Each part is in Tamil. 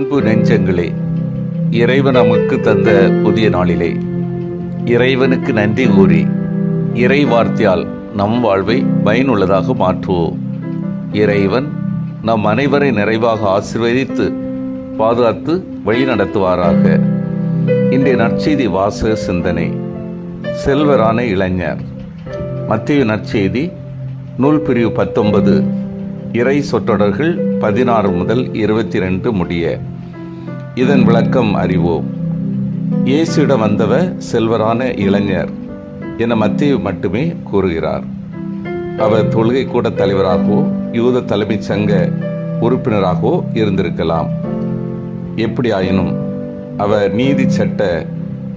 அன்பு நெஞ்சங்களே இறைவன் நமக்கு தந்த புதிய நாளிலே. இறைவனுக்கு நன்றி கூறி இறை வார்த்தையால் நம் வாழ்வை பயனுள்ளதாக மாற்றுவோம். இறைவன் நம் அனைவரை நிறைவாக ஆசிர்வதித்து பாதுகாத்து வழி நடத்துவாராக இன்றைய நற்செய்தி வாசக சிந்தனை செல்வரான இளைஞர். மத்திய நற்செய்தி நூல் பிரிவு பத்தொன்பது இறை சொற்றொடர்கள் பதினாறு முதல் இருபத்தி ரெண்டு முடிய. இதன் விளக்கம் அறிவோம். இயேசுவிடம் வந்தவர் செல்வரான இளைஞர் என மத்திய மட்டுமே கூறுகிறார். அவர் தொழுகை கூட தலைவராகவோ யூத தலைமைச் சங்க உறுப்பினராகவோ இருந்திருக்கலாம். எப்படியாயினும் அவர் நீதி சட்ட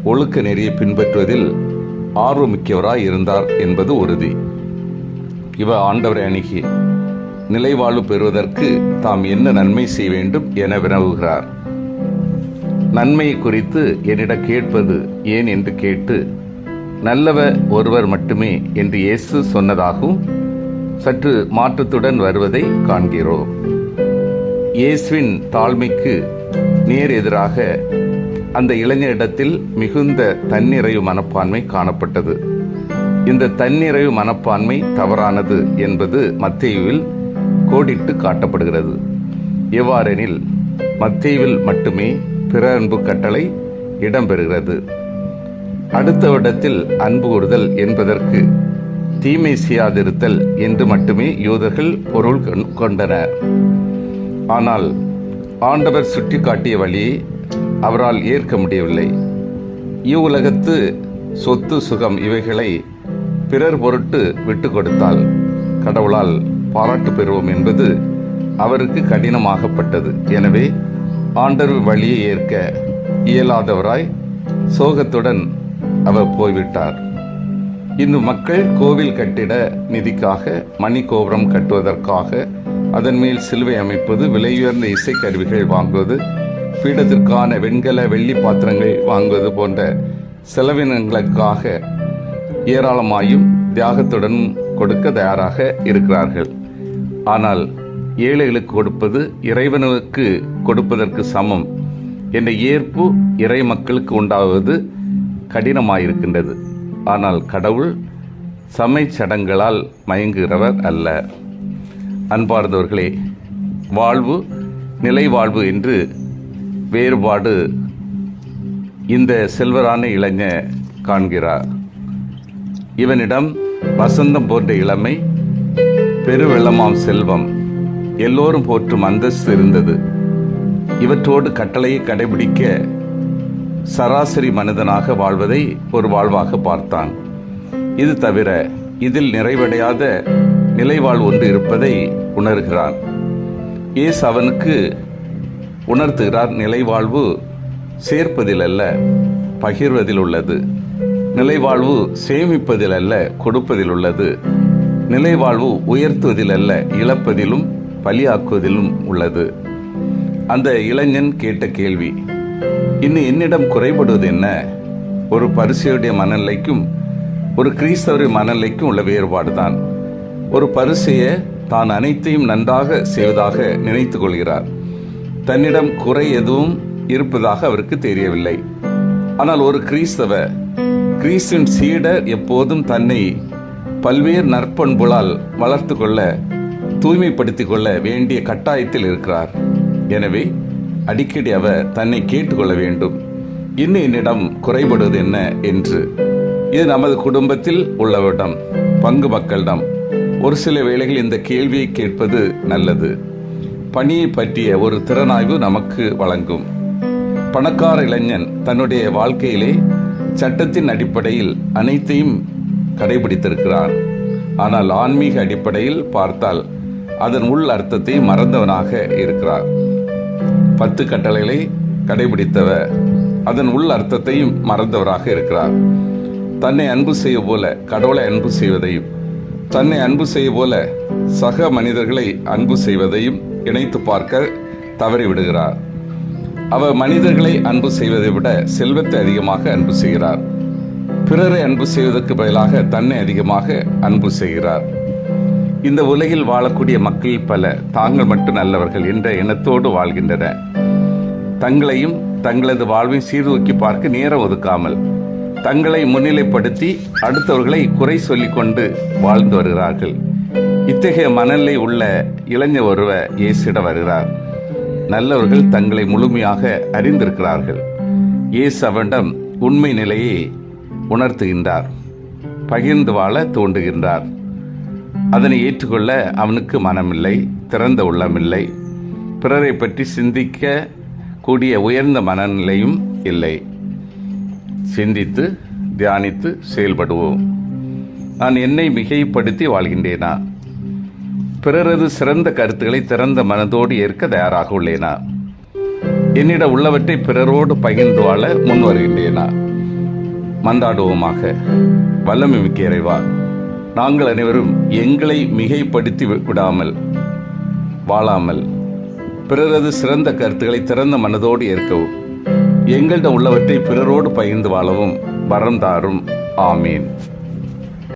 ஒழுக்க நெறியை பின்பற்றுவதில் ஆர்வமிக்கவராய் இருந்தார் என்பது உறுதி. இவர் ஆண்டவரை அணுகி நிலைவாழ்வு பெறுவதற்கு தாம் என்ன நன்மை செய்ய வேண்டும் என வினவுகிறார். நன்மை குறித்து என்னிடம் கேட்பது ஏன் என்று கேட்டு நல்லவர் ஒருவர் மட்டுமே என்று இயேசு சொன்னதாகவும் சற்று மாற்றத்துடன் வருவதை காண்கிறோம். இயேசுவின் தாழ்மைக்கு நேர் எதிராக அந்த இளைஞரிடத்தில் மிகுந்த தன்னிறைவு மனப்பான்மை காணப்பட்டது. இந்த தன்னிறைவு மனப்பான்மை தவறானது என்பது மத்தேயுவில் கோடிட்டு காட்டப்படுகிறது. எவ்வாறெனில் மத்தேயுவில் மட்டுமே பிற அன்பு கட்டளை இடம்பெறுகிறது. அடுத்த இடத்தில் அன்பு கூறுதல் என்பதற்கு தீமை செய்யாதிருத்தல் என்று மட்டுமே யூதர்கள் பொருள் கொண்- கொண்டனர். ஆனால் ஆண்டவர் சுட்டிக்காட்டிய வழியை அவரால் ஏற்க முடியவில்லை. இவ்வுலகத்து சொத்து சுகம் இவைகளை பிறர் பொருட்டு விட்டு கொடுத்தால் கடவுளால் பாராட்டு பெறுவோம் என்பது அவருக்கு கடினமாகப்பட்டது. எனவே ஆண்டவர் வழியை ஏற்க இயலாதவராய் சோகத்துடன் அவர் போய்விட்டார். இன்று மக்கள் கோவில் கட்டிட நிதிக்காக மணி கோபுரம் கட்டுவதற்காக அதன் மேல் சிலுவை அமைப்பது விலையுயர்ந்த இசைக்கருவிகள் வாங்குவது பீடத்திற்கான வெண்கல வெள்ளி பாத்திரங்கள் வாங்குவது போன்ற செலவினங்களுக்காக ஏராளமாயும் தியாகத்துடன் கொடுக்க தயாராக இருக்கிறார்கள். ஆனால் ஏழைகளுக்கு கொடுப்பது இறைவனுக்கு கொடுப்பதற்கு சமம். என்ற ஏற்பு இறை மக்களுக்கு உண்டாவது கடினமாயிருக்கின்றது. ஆனால் கடவுள் சமை சடங்களால் மயங்குகிறவர் அல்ல. அன்பார்ந்தவர்களே வாழ்வு நிலை வாழ்வு என்று வேறுபாடு இந்த செல்வரான இளைஞ காண்கிறார். இவனிடம் வசந்தம் போன்ற இளமை பெருவெள்ளமாம் செல்வம். எல்லோரும் போற்றும் அந்தஸ்து இருந்தது. இவற்றோடு கட்டளையை கடைபிடிக்க சராசரி மனிதனாக வாழ்வதை ஒரு வாழ்வாக பார்த்தான். இது தவிர இதில் நிறைவடையாத நிலைவாழ்வு ஒன்று இருப்பதை உணர்கிறான். ஏஸ் அவனுக்கு உணர்த்துகிறார் நிலைவாழ்வு சேர்ப்பதில் அல்ல பகிர்வதில் உள்ளது நிலைவாழ்வு சேமிப்பதில் அல்ல கொடுப்பதில் உள்ளது நிலைவாழ்வு உயர்த்துவதில் அல்ல இழப்பதிலும் பலியாக்குவதிலும் உள்ளது. அந்த இளைஞன் கேட்ட கேள்வி இன்னும் என்னிடம் குறைபடுவது என்ன? ஒரு பரிசையுடைய மனநிலைக்கும் ஒரு கிறிஸ்தவருடைய மனநிலைக்கும் உள்ள வேறுபாடு தான் ஒரு பரிசையை தான் அனைத்தையும் நன்றாக செய்வதாக நினைத்து கொள்கிறார். தன்னிடம் குறை எதுவும் இருப்பதாக அவருக்கு தெரியவில்லை. ஆனால் ஒரு கிறிஸ்தவ கிறிஸ்தின் சீடர் எப்போதும் தன்னை பல்வேறு நற்பண்புகளால் வளர்த்து கொள்ள தூய்மைப்படுத்திக் கொள்ள வேண்டிய கட்டாயத்தில் இருக்கிறார். எனவே அடிக்கடி அவர் தன்னை கேட்டுக்கொள்ள வேண்டும். இன்னும் என்னிடம் குறைபடுவது என்ன என்று. இது நமது குடும்பத்தில் உள்ளவரிடம் பங்கு மக்களிடம். ஒரு சில வேளைகள் இந்த கேள்வியை கேட்பது நல்லது. பணியை பற்றிய ஒரு திறனாய்வு நமக்கு வழங்கும். பணக்கார இளைஞன் தன்னுடைய வாழ்க்கையிலே சட்டத்தின் அடிப்படையில் அனைத்தையும் கடைபிடித்திருக்கிறான் ஆனால் ஆன்மீக அடிப்படையில் பார்த்தால் அதன் உள் அர்த்தத்தை மறந்தவனாக இருக்கிறார். பத்து கட்டளைகளை கடைபிடித்தவர் அதன் உள் அர்த்தத்தையும் மறந்தவராக இருக்கிறார். தன்னை அன்பு செய்ய போல கடவுளை அன்பு செய்வதையும் தன்னை அன்பு செய்ய போல சக மனிதர்களை அன்பு செய்வதையும் இணைத்து பார்க்க தவறிவிடுகிறார் அவர் மனிதர்களை அன்பு செய்வதை விட செல்வத்தை அதிகமாக அன்பு செய்கிறார். பிறரை அன்பு செய்வதற்கு பதிலாக தன்னை அதிகமாக அன்பு செய்கிறார். இந்த உலகில் வாழக்கூடிய மக்கள் பல தாங்கள் மட்டும் நல்லவர்கள் என்ற எண்ணத்தோடு வாழ்கின்றனர் தங்களையும் தங்களது வாழ்வையும் சீர்தூக்கி பார்க்க நேரம் ஒதுக்காமல் தங்களை முன்னிலைப்படுத்தி அடுத்தவர்களை குறை சொல்லிக்கொண்டு வாழ்ந்து வருகிறார்கள். இத்தகைய மனநிலை உள்ள இளைஞர் ஒருவர் இயேசிட வருகிறார். நல்லவர்கள் தங்களை முழுமையாக அறிந்திருக்கிறார்கள். இயேசு அவனிடம் உண்மை நிலையை உணர்த்துகின்றார். பகிர்ந்து வாழ தூண்டுகின்றார் அதனை ஏற்றுக்கொள்ள அவனுக்கு மனமில்லை திறந்த உள்ளமில்லை. பிறரை பற்றி சிந்திக்க கூடிய உயர்ந்த மனநிலையும் இல்லை. சிந்தித்து தியானித்து செயல்படுவோம். நான் என்னை மிகைப்படுத்தி வாழ்கின்றேனா? பிறரது சிறந்த கருத்துக்களை திறந்த மனதோடு ஏற்க தயாராக உள்ளேனா? என்னிடம் உள்ளவற்றை பிறரோடு பகிர்ந்து வாழ முன் வருகின்றேனா மந்தாடுவோமாக. வல்லமை மிக்க இறைவா நாங்கள் அனைவரும் எங்களை மிகைப்படுத்தி விடாமல் வாழாமல் பிறரது சிறந்த கருத்துக்களை திறந்த மனதோடு ஏற்கவும் எங்களிடம் உள்ளவற்றை பிறரோடு பகிர்ந்து வாழவும் வரம் தாரும். ஆமீன்.